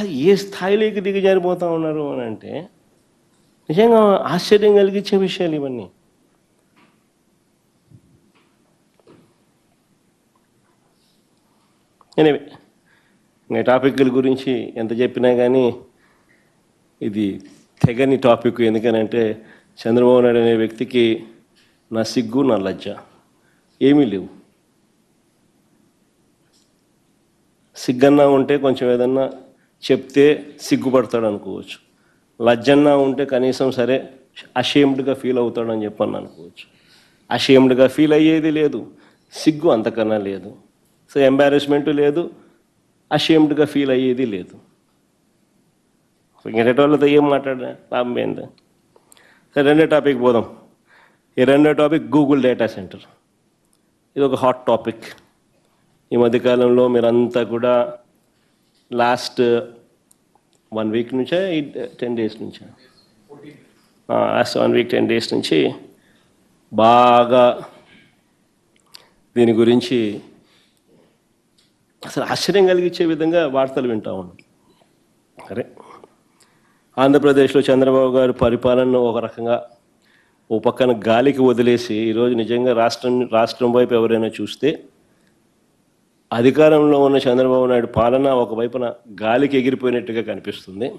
అది ఏ స్థాయిలోకి దిగజారిపోతూ ఉన్నారు అని అంటే నిజంగా ఆశ్చర్యం కలిగించే విషయాలు ఇవన్నీ. ఎనివే ఇంకా టాపిక్ల గురించి ఎంత చెప్పినా కానీ ఇది తెగని టాపిక్. ఎందుకనంటే చంద్రబాబు నాయుడు అనే వ్యక్తికి నా సిగ్గు నా లజ్జ. ఏమీ లేవు. సిగ్గన్నా ఉంటే కొంచెం ఏదన్నా చెప్తే సిగ్గుపడతాడు అనుకోవచ్చు. లజ్జన్నా ఉంటే కనీసం సరే అషేమ్డ్గా ఫీల్ అవుతాడని చెప్పని అనుకోవచ్చు. అషేమ్డ్గా ఫీల్ అయ్యేది లేదు. సిగ్గు అంతకన్నా లేదు. సో ఎంబారెస్మెంట్ లేదు. అషేమ్డ్గా ఫీల్ అయ్యేది లేదు. ఇంకెట వాళ్ళతో ఏం మాట్లాడా లాభం ఏంది? సరే రెండో టాపిక్ పోదాం. ఈ రెండో టాపిక్ గూగుల్ డేటా సెంటర్ ఇది ఒక హాట్ టాపిక్ ఈ మధ్యకాలంలో మీరంతా కూడా లాస్ట్ వన్ వీక్ నుంచే టెన్ డేస్ నుంచా. Last one week ten days నుంచి బాగా దీని గురించి అసలు ఆశ్చర్యం కలిగించే విధంగా వార్తలు వింటా ఉన్నాం. సరే ఆంధ్రప్రదేశ్లో చంద్రబాబు గారు పరిపాలనను ఒక రకంగా ఓ పక్కన గాలికి వదిలేసి ఈరోజు నిజంగా రాష్ట్రం రాష్ట్రం వైపు ఎవరైనా చూస్తే అధికారంలో ఉన్న చంద్రబాబు నాయుడు పాలన ఒకవైపున గాలికి ఎగిరిపోయినట్టుగా కనిపిస్తుంది.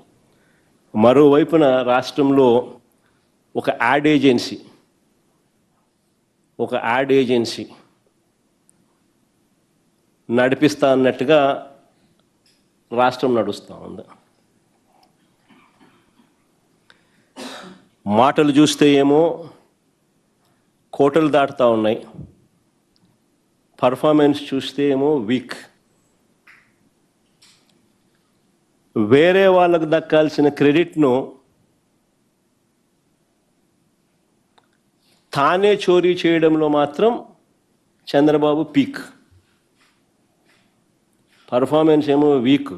మరోవైపున రాష్ట్రంలో ఒక యాడ్ ఏజెన్సీ ఒక యాడ్ ఏజెన్సీ నడిపిస్తా అన్నట్టుగా రాష్ట్రం నడుస్తూ ఉంది. మాటలు చూస్తే ఏమో కోటలు దాటుతూ ఉన్నాయి. పర్ఫార్మెన్స్ చూస్తే ఏమో వీక్ వేరే వాళ్ళకు దక్కాల్సిన క్రెడిట్ను తానే చోరీ చేయడంలో మాత్రం చంద్రబాబు పీక్ పర్ఫార్మెన్స్ ఏమో వీక్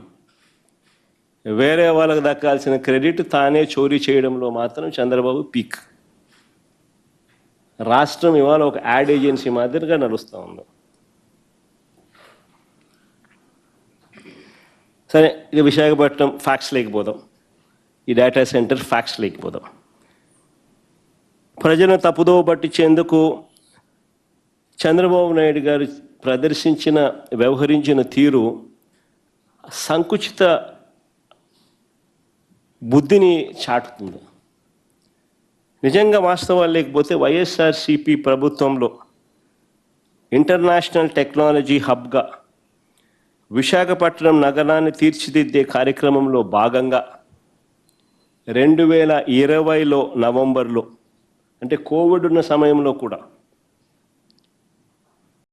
వేరే వాళ్ళకు దక్కాల్సిన క్రెడిట్ తానే చోరీ చేయడంలో మాత్రం చంద్రబాబు పీక్ రాష్ట్రం ఇవాళ ఒక యాడ్ ఏజెన్సీ మాదిరిగా నడుస్తూ ఉంది. సరే ఇక విశాఖపట్నం ఫ్యాక్స్ లేకపోదాం ఈ డేటా సెంటర్ ఫ్యాక్స్ లేకపోదాం ప్రజలను తప్పుదోవ పట్టించేందుకు చంద్రబాబు నాయుడు గారు ప్రదర్శించిన వ్యవహరించిన తీరు సంకుచిత బుద్ధిని చాటుతుంది. నిజంగా వాస్తవాలు లేకపోతే వైఎస్ఆర్సిపి ప్రభుత్వంలో ఇంటర్నేషనల్ టెక్నాలజీ హబ్గా విశాఖపట్నం నగరాన్ని తీర్చిదిద్దే కార్యక్రమంలో భాగంగా రెండు వేల ఇరవైలో నవంబర్లో అంటే కోవిడ్ ఉన్న సమయంలో కూడా